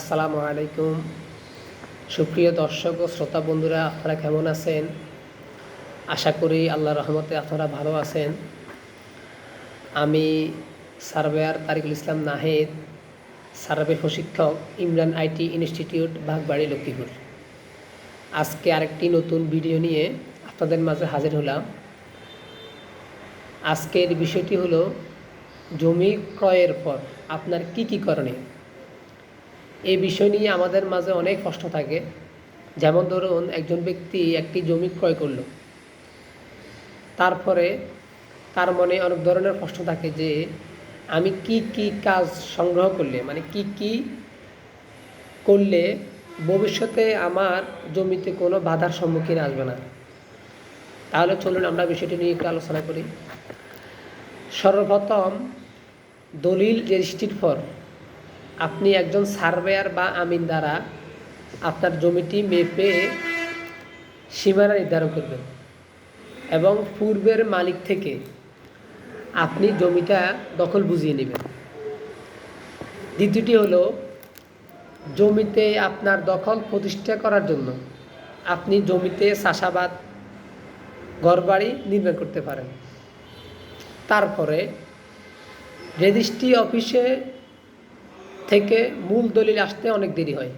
আসসালামু আলাইকুম। সুপ্রিয় দর্শক ও শ্রোতা বন্ধুরা, আপনারা কেমন আছেন? আশা করি আল্লাহ রহমতে আপনারা ভালো আছেন। আমি সার্ভেয়ার তারিকুল ইসলাম নাহেদ সার্ভে প্রশিক্ষক, ইমরান আইটি ইনস্টিটিউট, বাগবাড়ি, লক্ষ্মীপুর। আজকে আরেকটি নতুন ভিডিও নিয়ে আপনাদের মাঝে হাজির হলাম। আজকের বিষয়টি হলো, জমি ক্রয়ের পর আপনার কি কি করণীয়? এই বিষয় নিয়ে আমাদের মাঝে অনেক কষ্ট থাকে। যেমন ধরুন, একজন ব্যক্তি একটি জমি ক্রয় করল। তারপরে তার মনে অনেক ধরনের প্রশ্ন থাকে যে, আমি কি কি কাজ সংগ্রহ করলে মানে কি কি করলে ভবিষ্যতে আমার জমিতে কোনো বাধার সম্মুখীন আসবে না? তাহলে চলুন আমরা বিষয়টি নিয়ে একটু আলোচনা করি। সর্বপ্রথম দলিল রেজিস্ট্রির ফর আপনি একজন সার্ভেয়ার বা আমিন দ্বারা আপনার জমিটি মেপে সীমানা নির্ধারণ করবেন এবং পূর্বের মালিক থেকে আপনি জমিটা দখল বুঝিয়ে নেবেন। দ্বিতীয়টি হলো, জমিতে আপনার দখল প্রতিষ্ঠা করার জন্য আপনি জমিতে চাষাবাদ, ঘরবাড়ি নির্মাণ করতে পারেন। তারপরে রেজিস্ট্রি অফিসে থেকে মূল দলিল আসতে অনেক দেরি হয়।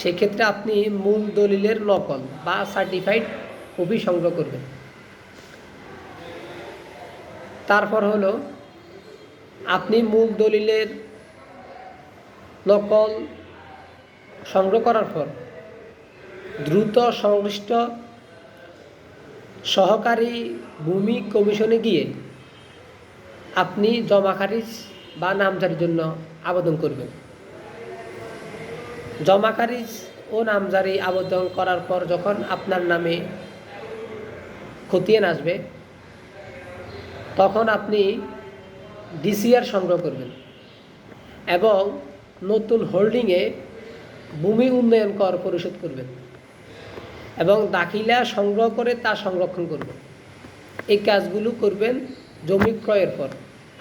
সেক্ষেত্রে আপনি মূল দলিলের নকল বা সার্টিফাইড কপি সংগ্রহ করবেন। তারপর হলো, আপনি মূল দলিলের নকল সংগ্রহ করার পর দ্রুত সংশ্লিষ্ট সহকারী ভূমি কমিশনে গিয়ে আপনি জমা খারিজ বা নামজারির জন্য আবেদন করবেন। জমা খারিজ ও নামজারি আবেদন করার পর যখন আপনার নামে খতিয়ান আসবে, তখন আপনি ডিসিআর সংগ্রহ করবেন এবং নতুন হোল্ডিংয়ে ভূমি উন্নয়ন কর পরিশোধ করবেন এবং দাখিলা সংগ্রহ করে তা সংরক্ষণ করবেন। এই কাজগুলো করবেন জমি ক্রয়ের পর।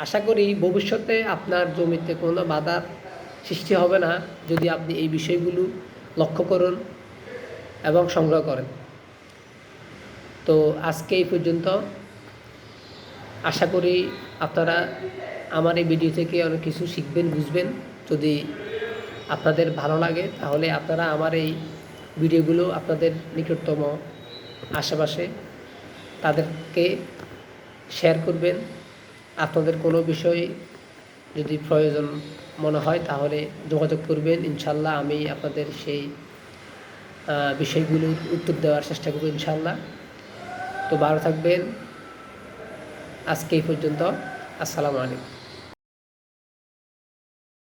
আশা করি ভবিষ্যতে আপনার জমিতে কোনো বাধার সৃষ্টি হবে না যদি আপনি এই বিষয়গুলো লক্ষ্য করুন এবং সংগ্রহ করেন। তো আজকে এই পর্যন্ত। আশা করি আপনারা আমার এই ভিডিও থেকে অনেক কিছু শিখবেন, বুঝবেন। যদি আপনাদের ভালো লাগে তাহলে আপনারা আমার এই ভিডিওগুলো আপনাদের নিকটতম আশেপাশে তাদেরকে শেয়ার করবেন। আপনাদের কোনো বিষয়ে যদি প্রয়োজন মনে হয়, তাহলে যোগাযোগ করবেন। ইনশাল্লাহ আমি আপনাদের সেই বিষয়গুলোর উত্তর দেওয়ার চেষ্টা করব ইনশাল্লাহ। তো ভালো থাকবেন। আজকে এই পর্যন্ত। আসসালামু আলাইকুম।